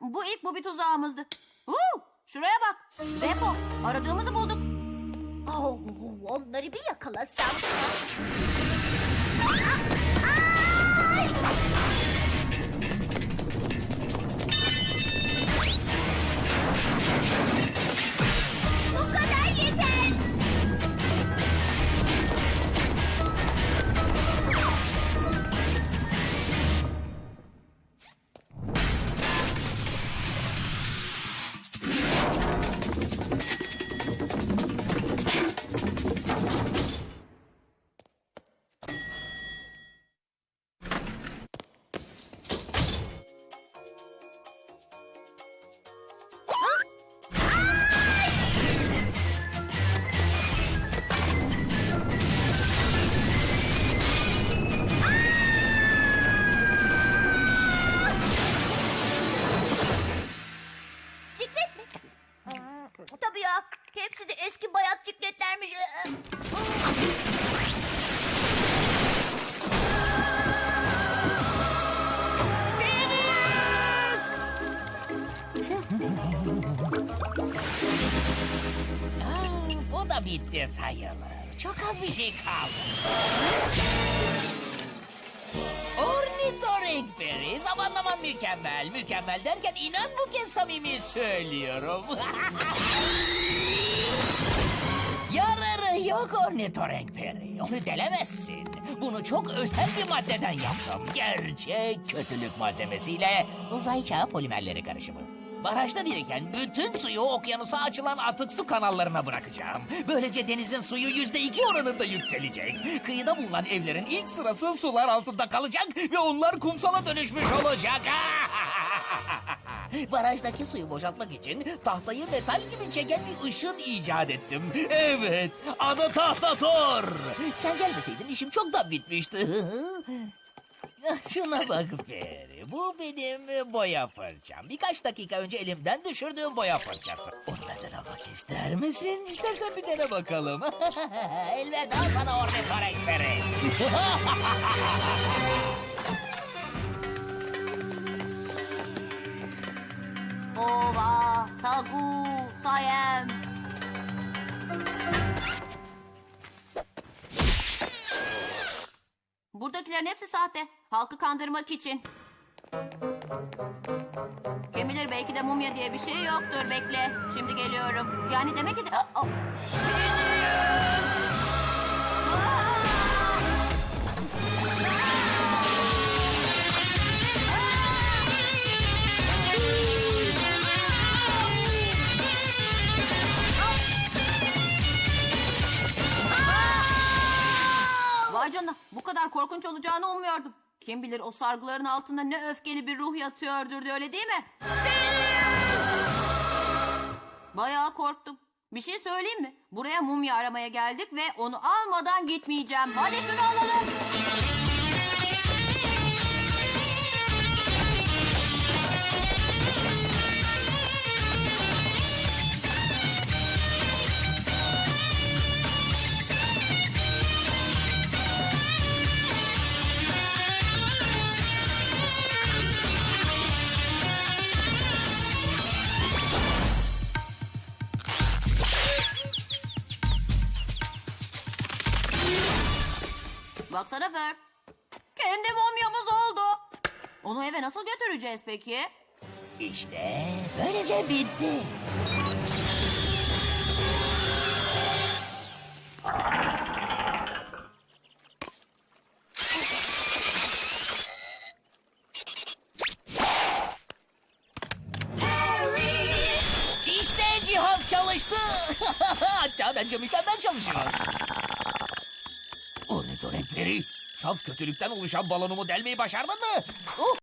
Bu ilk bu bir tuzağımızdı. Huu, şuraya bak. Repo. Aradığımızı bulduk. Oh, onları bir yakalasam. Bu Bu da bitti sayılır. Çok az bir şey kaldı. Ornitorenkberi zamanlaman mükemmel. Mükemmel derken inan bu kez samimi söylüyorum. Yararı yok ornitorenkberi. Onu delemezsin. Bunu çok özel bir maddeden yaptım. Gerçek kötülük malzemesiyle uzay çağı polimerleri karışımı. Barajda biriken bütün suyu okyanusa açılan atık su kanallarına bırakacağım. Böylece denizin suyu yüzde iki oranında yükselecek. Kıyıda bulunan evlerin ilk sırası sular altında kalacak ve onlar kumsala dönüşmüş olacak. Barajdaki suyu boşaltmak için tahtayı metal gibi çeken bir ışın icat ettim. Evet, adı Tahtator. Sen gelmeseydin işim çoktan bitmişti. Şuna bak Peri. Bu benim boya fırçam. Birkaç dakika önce elimden düşürdüğüm boya fırçası. Onunla denemek ister misin? İstersen bir dene bakalım. Elveda sana ornitorenk Peri. Buradakilerin hepsi sahte. Halkı kandırmak için. Kim bilir belki de mumya diye bir şey yoktur. Bekle. Şimdi geliyorum. Yani demek ki... Aa! Kadar korkunç olacağını ummuyordum. Kim bilir o sargıların altında ne öfkeli bir ruh yatıyordur diye, öyle değil mi? Bayağı korktum. Bir şey söyleyeyim mi? Buraya mumya aramaya geldik ve onu almadan gitmeyeceğim. Hadi şunu alalım. Baksana Fer. Kendi mumyamız oldu. Onu eve nasıl götüreceğiz peki? İşte böylece bitti. İşte cihaz çalıştı. Hatta bence mükemmel çalışıyor. Ornitorenkleri, saf kötülükten oluşan balonumu delmeyi başardın mı? Oh,